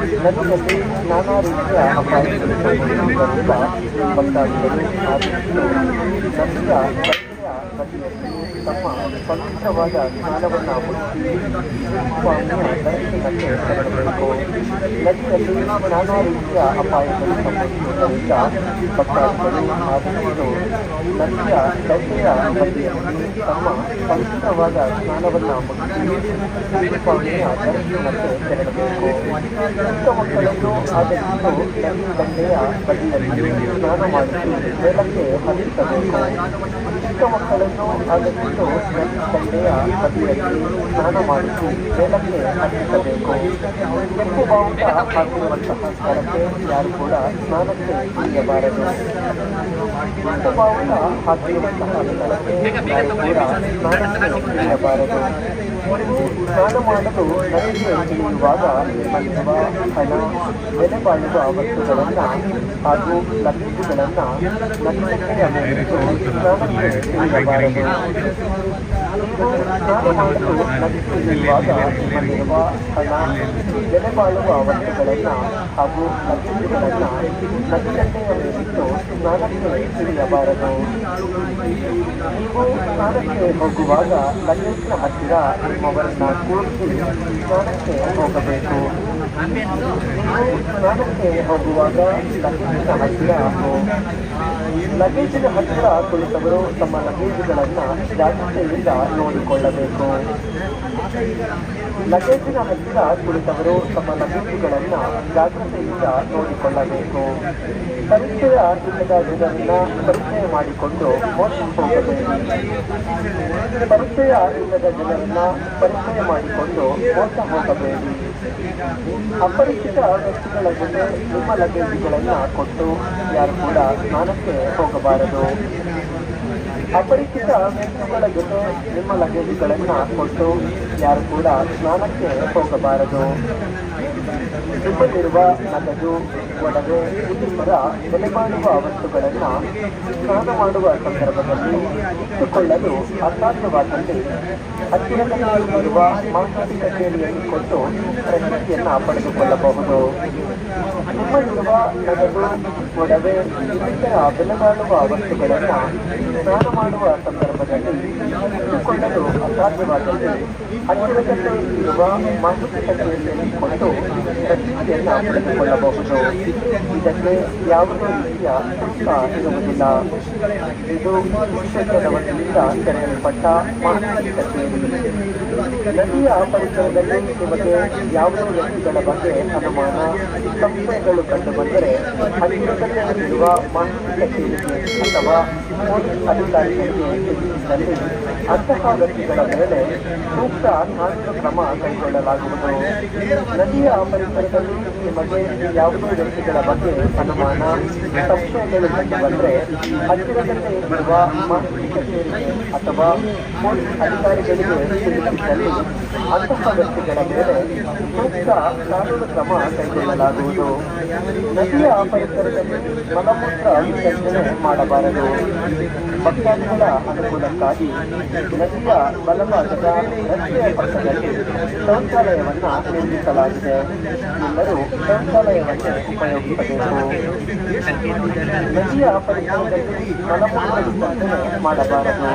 ನದಿಯಲ್ಲಿ ನಾನಾ ರೀತಿಯ ಅಪಾಯಗಳು ಸಂಭವಿಸುವುದರಿಂದ ಭಕ್ತಾದಿಗಳು ಆದಷ್ಟು ನದಿಯ ದಂಡೆಯ ಬದಿಯಲ್ಲಿ ತಮ್ಮ ಪವಿತ್ರವಾದ ಸ್ನಾನವನ್ನು ಮುಗಿಸಿ ಸ್ವಾಮಿಯ ದರ್ಶನಕ್ಕೆ ತೆರಳಬೇಕು ನದಿಯಲ್ಲಿ ನಾನಾ ರೀತಿಯ ಅಪಾಯಗಳು ಸಂಭವಿಸುವುದರಿಂದ ಭಕ್ತಾದಿಗಳು ಆದಷ್ಟು ನದಿಯ ದಂಡೆಯ ಬದಿಯಲ್ಲಿ ತಮ್ಮ ಪವಿತ್ರವಾದ ಸ್ನಾನವನ್ನು ಮುಗಿಸಿ ಸ್ವಾಮಿಯ ದರ್ಶನಕ್ಕೆ ತೆರಳಬೇಕು ಚಿಕ್ಕ ಮಕ್ಕಳನ್ನು ಆದಷ್ಟು ನದಿ ದಂಡೆಯ ಬದಿಯಲ್ಲಿ ಸ್ನಾನ ಮಾಡಿಸಿ ಮೇಲಕ್ಕೆ ಹರಿಸಬೇಕು ಚಿಕ್ಕ ಮಕ್ಕಳನ್ನು ಆದಷ್ಟು ನದಿ ದಂಡೆಯ ಬದಿಯಲ್ಲಿ ಸ್ನಾನ ಮಾಡಿಸಿ ಮೇಲಕ್ಕೆ ಅರ್ಪಿಸಬೇಕು. ಕೆಂಪು ಬಾವುಟ ಹಾಕಿರುವಂತಹ ಸ್ಥಳಕ್ಕೆ ಯಾರು ಕೂಡ ಸ್ನಾನಕ್ಕೆ ಇಳಿಯಬಾರದು ಕೆಂಪು ಬಾವುಟ ಹಾಕಿರುವಂತಹ ಸ್ಥಳಕ್ಕೆ ಯಾರು ಕೂಡ ಸ್ನಾನಕ್ಕೆ ಇಳಿಯಬಾರದು ಸ್ನಾನ ಮಾಡಲು ನದಿಗೆ ಇಳಿಯುವಾಗ ನಿಮ್ಮಲ್ಲಿರುವ ಹಣ ಬೆಲೆ ಬಾಳುವ ವಸ್ತುಗಳನ್ನು ಹಾಗೂ ಲಗೇಜುಗಳನ್ನು ನದಿಯ ಮೇಲಿಟ್ಟು ಸ್ನಾನಕ್ಕೆ ಇಳಿಯಬಾರದು ನೀವು ಸ್ನಾನ ಮಾಡಲು ನದಿಗೆ ಇಳಿಯುವಾಗ ನಿಮ್ಮಲ್ಲಿರುವ ಹಣ ಬೆಲೆ ಬಾಳುವ ವಸ್ತುಗಳನ್ನು ಹಾಗೂ ಲಗೇಜುಗಳನ್ನು ನದಿಗಡ್ಡೆಯ ಮೇಲಿಟ್ಟು ಸ್ನಾನಕ್ಕೆ ಇಳಿಯಬಾರದು ನೀವು ಸ್ನಾನಕ್ಕೆ ಹೋಗುವಾಗ ಲಗೇಜ್ನ ಹತ್ತಿರ ನಿಮ್ಮವರನ್ನ ಕೂರಿಸಿ ಸ್ನಾನಕ್ಕೆ ಹೋಗಬೇಕು ನೀವು ಸ್ನಾನಕ್ಕೆ ಹೋಗುವಾಗ ಲಗೇಜಿನ ಹತ್ತಿರ ಲಗೇಜಿನ ಹತ್ತಿರ ಕುಳಿತವರು ತಮ್ಮ ಲಗೇಜುಗಳನ್ನು ಜಾಗ್ರತೆಯಿಂದ ನೋಡಿಕೊಳ್ಳಬೇಕು. ಲಗೇಜಿನ ಹತ್ತಿರ ಕುಳಿತವರು ತಮ್ಮ ಲಗೇಜುಗಳನ್ನು ಜಾಗ್ರತೆಯಿಂದ ನೋಡಿಕೊಳ್ಳಬೇಕು. ಪರಿಚಯ ಇಲ್ಲದ ಜನರನ್ನ ಪರಿಚಯ ಮಾಡಿಕೊಂಡು ಮೋಸ ಹೋಗಬೇಕು. ಪರಿಚಯ ಇಲ್ಲದ ಜನರನ್ನ ಪರಿಚಯ ಮಾಡಿಕೊಂಡು ಮೋಸ ಹೋಗಬೇಡಿ ಅಪರಿಚಿತ ವ್ಯಕ್ತಿಗಳ ಜೊತೆ ನಿಮ್ಮ ಲಗೇಜುಗಳನ್ನು ಕೊಟ್ಟು ಯಾರು ಕೂಡ ಸ್ನಾನಕ್ಕೆ ಹೋಗಬಾರದು. ಅಪರಿಚಿತ ವ್ಯಕ್ತಿಗಳ ಜೊತೆ ನಿಮ್ಮ ಲಗೇಜುಗಳನ್ನು ಕೊಟ್ಟು ಯಾರು ಕೂಡ ಸ್ನಾನಕ್ಕೆ ಹೋಗಬಾರದು. ನಿಮ್ಮಲ್ಲಿರುವ ನಗದು, ಒಡವೆ ಇನ್ನಿತರ ಬೆಲೆ ಮಾಡುವ ವಸ್ತುಗಳನ್ನು ಸ್ನಾನ ಮಾಡುವ ಸಂದರ್ಭದಲ್ಲಿ ಇಟ್ಟುಕೊಳ್ಳಲು ಅಸಾಧ್ಯವಾದಲ್ಲಿ ಹತ್ತಿರದಲ್ಲಿ ಇರುವ ಮಾಹಿತಿ ಕಚೇರಿಯಲ್ಲಿ ಕೊಟ್ಟು ರಸೀತಿಯನ್ನು ಪಡೆದುಕೊಳ್ಳಬಹುದು. ನಿಮ್ಮಲ್ಲಿರುವ ನಗದು, ಒಡವೆ ಇನ್ನಿತರ ಬೆಲೆ ಮಾಡುವ ವಸ್ತುಗಳನ್ನು ಸ್ನಾನ ಮಾಡುವ ಸಂದರ್ಭದಲ್ಲಿ ಇಟ್ಟುಕೊಳ್ಳಲು ಅಸಾಧ್ಯವಾದಲ್ಲಿ ಹತ್ತಿರದಲ್ಲಿ ಇರುವ ಮಾಹಿತಿ ಕಚೇರಿಯಲ್ಲಿ ಕೊಟ್ಟು ರಸೀತಿಯನ್ನು ಪಡೆದುಕೊಳ್ಳಬಹುದು ಇದಕ್ಕೆ ಯಾವುದೇ ರೀತಿಯ ಶುಲ್ಕ ಇರುವುದಿಲ್ಲ ಇದು ಶಿಕ್ಷಕರ ವತಿಯಿಂದ ತೆರೆಯಲ್ಪಟ್ಟ ಮಾಹಿತಿ ಕಚೇರಿ ನದಿಯ ಪರಿಸರದಲ್ಲಿ ನಿಮಗೆ ಯಾವುದೇ ವ್ಯಕ್ತಿಗಳ ಬಗ್ಗೆ ಅನುಮಾನ ಸಂಶಯಗಳು ಕಂಡುಬಂದರೆ ಹತ್ತಿರದಲ್ಲಿರುವ ಮಾಹಿತಿ ಕಚೇರಿಗೆ ಅಥವಾ ಪೊಲೀಸ್ ಅಧಿಕಾರಿಗಳಿಗೆ ತಿಳಿಸಿದಲ್ಲಿ ಅಂತಹ ವ್ಯಕ್ತಿಗಳ ಮೇಲೆ ಸೂಕ್ತ ಕಾನೂನು ಕ್ರಮ ಕೈಗೊಳ್ಳಲಾಗುವುದು ನದಿಯ ಪರಿಸರದಲ್ಲಿ ನಿಮಗೆ ಯಾವುದೇ ವ್ಯಕ್ತಿಗಳ ಬಗ್ಗೆ ಅನುಮಾನ, ಸಂಶಯಗಳು ಬಂದರೆ ಹತ್ತಿರದಲ್ಲೇ ಇರುವ ಅಥವಾ ಪೊಲೀಸ್ ಅಧಿಕಾರಿಗಳಿಗೆ ತಿಳಿಸಿದಲ್ಲಿ ಅಂತಹ ವ್ಯಕ್ತಿಗಳ ಮೇಲೆ ಸೂಕ್ತ ಕಾನೂನು ಕ್ರಮ ಕೈಗೊಳ್ಳಲಾಗುವುದು. ನದಿಯ ಪರಿಸರದಲ್ಲಿ ಮಲಮೂತ್ರ ವಿಸರ್ಜನೆ ಮಾಡಬಾರದು. ಭಕ್ತಾದಿಗಳ ಅನುಕೂಲಕ್ಕಾಗಿ ನದಿಯ ಬಲಭಾಗದ ರಸ್ತೆಯ ಪಕ್ಕದಲ್ಲಿ ಶೌಚಾಲಯವನ್ನು ನಿರ್ಮಿಸಲಾಗಿದೆ. ಎಲ್ಲರೂ ಶೌಚಾಲಯವನ್ನು ಉಪಯೋಗಿಸಬೇಕು ನದಿಯ ಪರಿಸರದಲ್ಲಿ ಮಲಮೂತ್ರ ವಿಸರ್ಜನೆ ಮಾಡಬಾರದು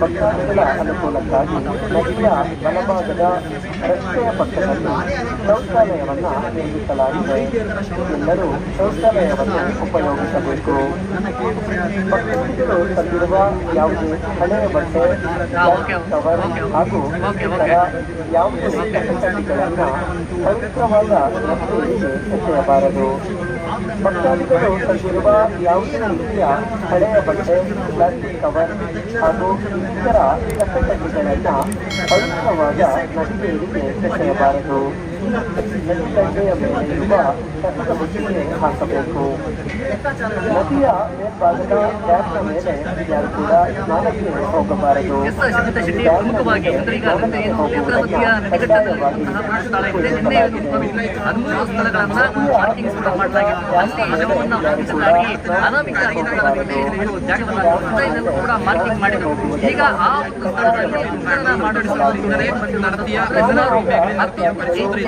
ಭಕ್ತಾದಿಗಳ ಅನುಕೂಲಕ್ಕಾಗಿ ನದಿಯ ಬಲಭಾಗದ ರಸ್ತೆಯ ಪಕ್ಕದಲ್ಲಿ ಶೌಚಾಲಯವನ್ನು ನಿರ್ಮಿಸಲಾಗಿದೆ ಎಲ್ಲರೂ ಶೌಚಾಲಯವನ್ನು ಉಪಯೋಗಿಸಬೇಕು ಭಕ್ತಾದಿಗಳು ತಂದಿರುವ ಯಾವುದೇ ಹಳೆಯ ಬಟ್ಟೆ ಕವರ್ ಹಾಗೂ ಯಾವುದೇ ಕಟ್ಟಕಟ್ಟಿಗಳನ್ನ ಪವಿತ್ರವಾದ ರಸ್ತೆಯಲ್ಲಿ ಎಸೆಯಬಾರದು ಭಕ್ತಾದಿಗಳು ತಂದಿರುವ ಯಾವುದೇ ರೀತಿಯ ಹಳೆಯ ಬಟ್ಟೆ ಪ್ಲಾಸ್ಟಿಕ್ ಕವರ್ ಹಾಗೂ ಇತರ ಕಟ್ಟಕಟ್ಟಿಗಳನ್ನ ಪವಿತ್ರವಾದ ನದಿಗೆ ಎಸೆಯಬಾರದು. ಇರುವ ಕಸದ ಬುಟ್ಟಿಗೆ ಹಾಕಬೇಕು ನದಿಯ ಮೇಲ್ಭಾಗದ ಡ್ಯಾಮ್ನ ಮೇಲೆ ಕೂಡ ಸ್ನಾನಕ್ಕೆ ಹೋಗಬಾರದು ಮಾಡಿದ್ರು ಈಗ ಆ ಸ್ಥಳದಲ್ಲಿ ಮುದ್ರಣ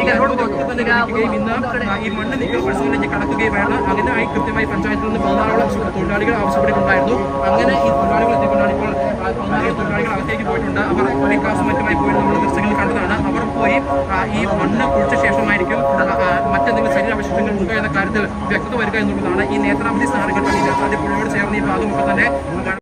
ഈ കരോട് കൊടുക്കുകയും ഇന്ന് ഈ മണ്ണ് നീക്കൽ പരിശോധനയ്ക്ക് കടക്കുകയും വേണം. ആയി കൃത്യമായി പഞ്ചായത്തിൽ നിന്ന് പതിനാലോളം തൊഴിലാളികൾ ആവശ്യപ്പെട്ടിട്ടുണ്ടായിരുന്നു. അങ്ങനെ ഈ തൊഴിലാളികൾ എത്തിക്കൊണ്ടാണ് ഇപ്പോൾ പതിനാല് തൊഴിലാളികൾ അകത്തേക്ക് പോയിട്ടുണ്ട്. അവർ ക്ലാസ് മറ്റുമായി പോയി നമ്മൾ ദൃശ്യങ്ങൾ കണ്ടതാണ്. അവർ പോയി ഈ മണ്ണ് കുഴിച്ച ശേഷമായിരിക്കും മറ്റെന്തെങ്കിലും ശരീരാവശിഷ്ടങ്ങൾ ഉണ്ടോ എന്ന കാര്യത്തിൽ വ്യക്തത വരിക എന്നുള്ളതാണ് ഈ നേത്രാവതി സ്ഥാനഘട്ടം. ഈ നേത്രാവതി പുഴയോട് ചേർന്ന് ഈ ഭാഗമൊക്കെ തന്നെ